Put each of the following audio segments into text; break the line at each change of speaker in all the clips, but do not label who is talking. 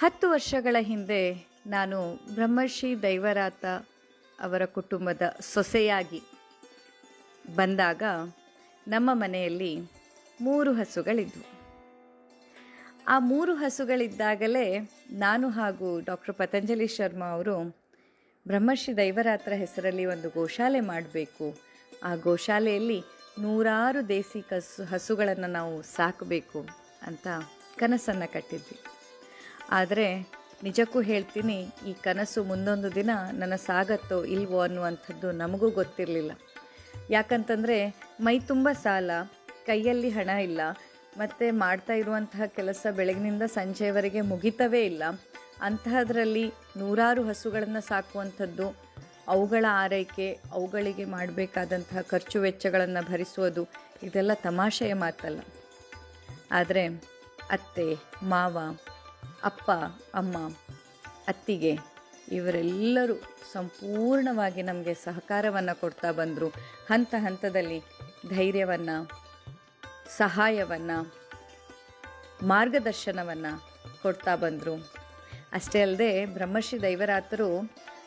ಹತ್ತು ವರ್ಷಗಳ ಹಿಂದೆ ನಾನು ಬ್ರಹ್ಮರ್ಷಿ ದೈವರಾತ ಅವರ ಕುಟುಂಬದ ಸೊಸೆಯಾಗಿ ಬಂದಾಗ ನಮ್ಮ ಮನೆಯಲ್ಲಿ ಮೂರು ಹಸುಗಳಿದ್ವು. ಆ ಮೂರು ಹಸುಗಳಿದ್ದಾಗಲೇ ನಾನು ಹಾಗೂ ಡಾಕ್ಟರ್ ಪತಂಜಲಿ ಶರ್ಮಾ ಅವರು ಬ್ರಹ್ಮರ್ಷಿ ದೈವರಾತ್ರ ಹೆಸರಲ್ಲಿ ಒಂದು ಗೋಶಾಲೆ ಮಾಡಬೇಕು. ಆ ಗೋಶಾಲೆಯಲ್ಲಿ ನೂರಾರು ದೇಸಿ ಕಸು ಹಸುಗಳನ್ನು ನಾವು ಸಾಕಬೇಕು ಅಂತ ಕನಸನ್ನು ಕಟ್ಟಿದ್ವಿ. ಆದರೆ ನಿಜಕ್ಕೂ ಹೇಳ್ತೀನಿ, ಈ ಕನಸು ಮುಂದೊಂದು ದಿನ ನನ್ನ ಸಾಗತ್ತೋ ಇಲ್ವೋ ಅನ್ನುವಂಥದ್ದು ನಮಗೂ ಗೊತ್ತಿರಲಿಲ್ಲ. ಯಾಕಂತಂದರೆ ಮೈ ತುಂಬ ಸಾಲ, ಕೈಯಲ್ಲಿ ಹಣ ಇಲ್ಲ, ಮತ್ತು ಮಾಡ್ತಾ ಇರುವಂತಹ ಕೆಲಸ ಬೆಳಗಿನಿಂದ ಸಂಜೆಯವರೆಗೆ ಮುಗಿತವೇ ಇಲ್ಲ. ಅಂತಹದರಲ್ಲಿ ನೂರಾರು ಹಸುಗಳನ್ನು ಸಾಕುವಂಥದ್ದು, ಅವುಗಳ ಆರೈಕೆ, ಅವುಗಳಿಗೆ ಮಾಡಬೇಕಾದಂತಹ ಖರ್ಚು ವೆಚ್ಚಗಳನ್ನು ಭರಿಸುವುದು, ಇದೆಲ್ಲ ತಮಾಷೆಯ ಮಾತಲ್ಲ. ಆದರೆ ಅತ್ತೆ, ಮಾವ ಅಪ್ಪ, ಅಮ್ಮ, ಅತ್ತಿಗೆ ಇವರೆಲ್ಲರೂ ಸಂಪೂರ್ಣವಾಗಿ ನಮಗೆ ಸಹಕಾರವನ್ನು ಕೊಡ್ತಾ ಬಂದರು. ಹಂತ ಹಂತದಲ್ಲಿ ಧೈರ್ಯವನ್ನು, ಸಹಾಯವನ್ನು, ಮಾರ್ಗದರ್ಶನವನ್ನು ಕೊಡ್ತಾ ಬಂದರು. ಅಷ್ಟೇ ಅಲ್ಲದೆ ಬ್ರಹ್ಮರ್ಷಿ ದೈವರಾತರು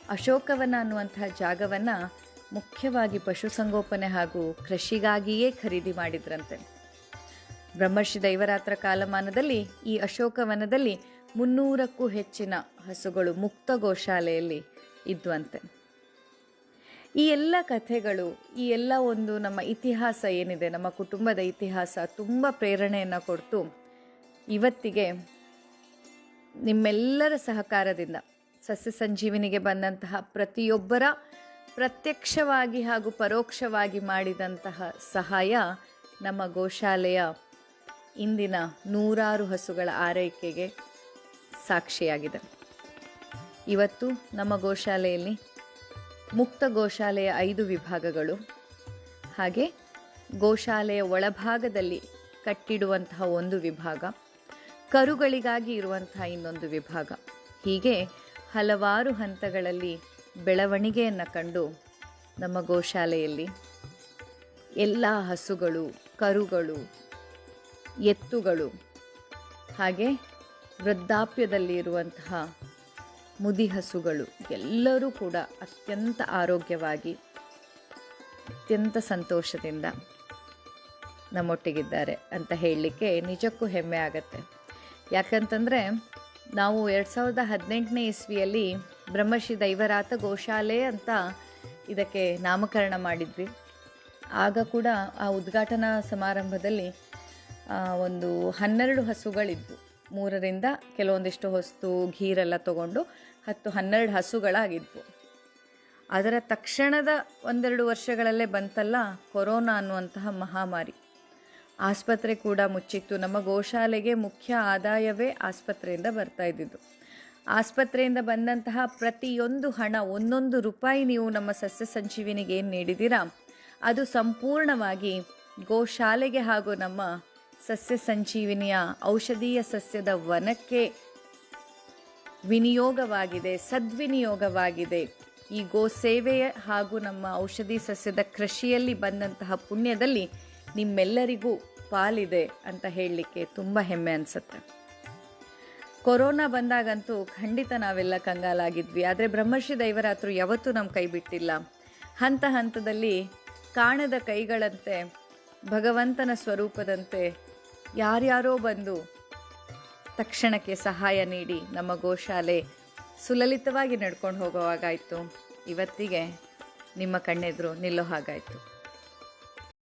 ಅಶೋಕವನ ಅನ್ನುವಂತಹ ಜಾಗವನ್ನು ಮುಖ್ಯವಾಗಿ ಪಶುಸಂಗೋಪನೆ ಹಾಗೂ ಕೃಷಿಗಾಗಿಯೇ ಖರೀದಿ ಮಾಡಿದ್ರಂತೆ. ಬ್ರಹ್ಮರ್ಷಿ ದೈವರಾತ್ರ ಕಾಲಮಾನದಲ್ಲಿ ಈ ಅಶೋಕವನದಲ್ಲಿ ಮುನ್ನೂರಕ್ಕೂ ಹೆಚ್ಚಿನ ಹಸುಗಳು ಮುಕ್ತ ಗೋಶಾಲೆಯಲ್ಲಿ ಇದ್ವಂತೆ. ಈ ಎಲ್ಲ ಕಥೆಗಳು, ಈ ಎಲ್ಲ ಒಂದು ನಮ್ಮ ಇತಿಹಾಸ ಏನಿದೆ, ನಮ್ಮ ಕುಟುಂಬದ ಇತಿಹಾಸ ತುಂಬ ಪ್ರೇರಣೆಯನ್ನು ಕೊಡ್ತು. ಇವತ್ತಿಗೆ ನಿಮ್ಮೆಲ್ಲರ ಸಹಕಾರದಿಂದ, ಸಸ್ಯ ಸಂಜೀವಿನಿಗೆ ಬಂದಂತಹ ಪ್ರತಿಯೊಬ್ಬರ ಪ್ರತ್ಯಕ್ಷವಾಗಿ ಹಾಗೂ ಪರೋಕ್ಷವಾಗಿ ಮಾಡಿದಂತಹ ಸಹಾಯ ನಮ್ಮ ಗೋಶಾಲೆಯ ಇಂದಿನ ನೂರಾರು ಹಸುಗಳ ಆರೈಕೆಗೆ ಸಾಕ್ಷಿಯಾಗಿದೆ. ಇವತ್ತು ನಮ್ಮ ಗೋಶಾಲೆಯಲ್ಲಿ ಮುಕ್ತ ಗೋಶಾಲೆಯ ಐದು ವಿಭಾಗಗಳು, ಹಾಗೆ ಗೋಶಾಲೆಯ ಒಳಭಾಗದಲ್ಲಿ ಕಟ್ಟಿಡುವಂತಹ ಒಂದು ವಿಭಾಗ, ಕರುಗಳಿಗಾಗಿ ಇರುವಂತಹ ಇನ್ನೊಂದು ವಿಭಾಗ. ಹೀಗೆ ಹಲವಾರು ಹಂತಗಳಲ್ಲಿ ಬೆಳವಣಿಗೆಯನ್ನು ಕಂಡು ನಮ್ಮ ಗೋಶಾಲೆಯಲ್ಲಿ ಎಲ್ಲ ಹಸುಗಳು, ಕರುಗಳು, ಎತ್ತುಗಳು, ಹಾಗೆ ವೃದ್ಧಾಪ್ಯದಲ್ಲಿ ಇರುವಂತಹ ಮುದಿ ಹಸುಗಳು ಎಲ್ಲರೂ ಕೂಡ ಅತ್ಯಂತ ಆರೋಗ್ಯವಾಗಿ, ಅತ್ಯಂತ ಸಂತೋಷದಿಂದ ನಮ್ಮೊಟ್ಟಿಗಿದ್ದಾರೆ ಅಂತ ಹೇಳಲಿಕ್ಕೆ ನಿಜಕ್ಕೂ ಹೆಮ್ಮೆ ಆಗತ್ತೆ. ಯಾಕಂತಂದರೆ ನಾವು ಎರಡು ಸಾವಿರದ ಹದಿನೆಂಟನೇ ಇಸ್ವಿಯಲ್ಲಿ ಬ್ರಹ್ಮಶ್ರೀ ದೈವರಾತ ಗೋಶಾಲೆ ಅಂತ ಇದಕ್ಕೆ ನಾಮಕರಣ ಮಾಡಿದ್ವಿ. ಆಗ ಕೂಡ ಆ ಉದ್ಘಾಟನಾ ಸಮಾರಂಭದಲ್ಲಿ ಒಂದು ಹನ್ನೆರಡು ಹಸುಗಳಿದ್ವು. ಮೂರರಿಂದ ಕೆಲವೊಂದಿಷ್ಟು ಹೊಸ್ತು, ಘೀರೆಲ್ಲ ತಗೊಂಡು ಹತ್ತು ಹನ್ನೆರಡು ಹಸುಗಳಾಗಿದ್ವು. ಅದರ ತಕ್ಷಣದ ಒಂದೆರಡು ವರ್ಷಗಳಲ್ಲೇ ಬಂತಲ್ಲ ಕೊರೋನಾ ಅನ್ನುವಂತಹ ಮಹಾಮಾರಿ. ಆಸ್ಪತ್ರೆ ಕೂಡ ಮುಚ್ಚಿತ್ತು. ನಮ್ಮ ಗೋಶಾಲೆಗೆ ಮುಖ್ಯ ಆದಾಯವೇ ಆಸ್ಪತ್ರೆಯಿಂದ ಬರ್ತಾ ಇದ್ದಿದ್ದು. ಆಸ್ಪತ್ರೆಯಿಂದ ಬಂದಂತಹ ಪ್ರತಿಯೊಂದು ಹಣ, ಒಂದೊಂದು ರೂಪಾಯಿ ನೀವು ನಮ್ಮ ಸಸ್ಯ ಸಂಜೀವಿನಿಗೆ ಏನು ನೀಡಿದ್ದೀರಾ? ಅದು ಸಂಪೂರ್ಣವಾಗಿ ಗೋಶಾಲೆಗೆ ಹಾಗೂ ನಮ್ಮ ಸಸ್ಯ ಸಂಜೀವಿನಿಯ ಔಷಧೀಯ ಸಸ್ಯದ ವನಕ್ಕೆ ವಿನಿಯೋಗವಾಗಿದೆ, ಸದ್ವಿನಿಯೋಗವಾಗಿದೆ. ಈ ಗೋ ಸೇವೆಯ ಹಾಗೂ ನಮ್ಮ ಔಷಧಿ ಸಸ್ಯದ ಕೃಷಿಯಲ್ಲಿ ಬಂದಂತಹ ಪುಣ್ಯದಲ್ಲಿ ನಿಮ್ಮೆಲ್ಲರಿಗೂ ಪಾಲಿದೆ ಅಂತ ಹೇಳಲಿಕ್ಕೆ ತುಂಬ ಹೆಮ್ಮೆ ಅನಿಸುತ್ತೆ. ಕೊರೋನಾ ಬಂದಾಗಂತೂ ಖಂಡಿತ ನಾವೆಲ್ಲ ಕಂಗಾಲಾಗಿದ್ವಿ, ಆದರೆ ಬ್ರಹ್ಮರ್ಷಿ ದೈವರಾತ್ರು ಯಾವತ್ತೂ ನಮ್ಮ ಕೈ ಬಿಟ್ಟಿಲ್ಲ. ಹಂತ ಹಂತದಲ್ಲಿ ಕಾಣದ ಕೈಗಳಂತೆ ಭಗವಂತನ ಸ್ವರೂಪದಂತೆ ಯಾರ್ಯಾರೋ ಬಂದು ತಕ್ಷಣಕ್ಕೆ ಸಹಾಯ ನೀಡಿ ನಮ್ಮ ಗೋಶಾಲೆ ಸುಲಲಿತವಾಗಿ ನಡ್ಕೊಂಡು ಹೋಗೋವಾಗಾಯಿತು ಇವತ್ತಿಗೆ ನಿಮ್ಮ ಕಣ್ಣೆದುರು ನಿಲ್ಲೋ ಹಾಗಾಯಿತು.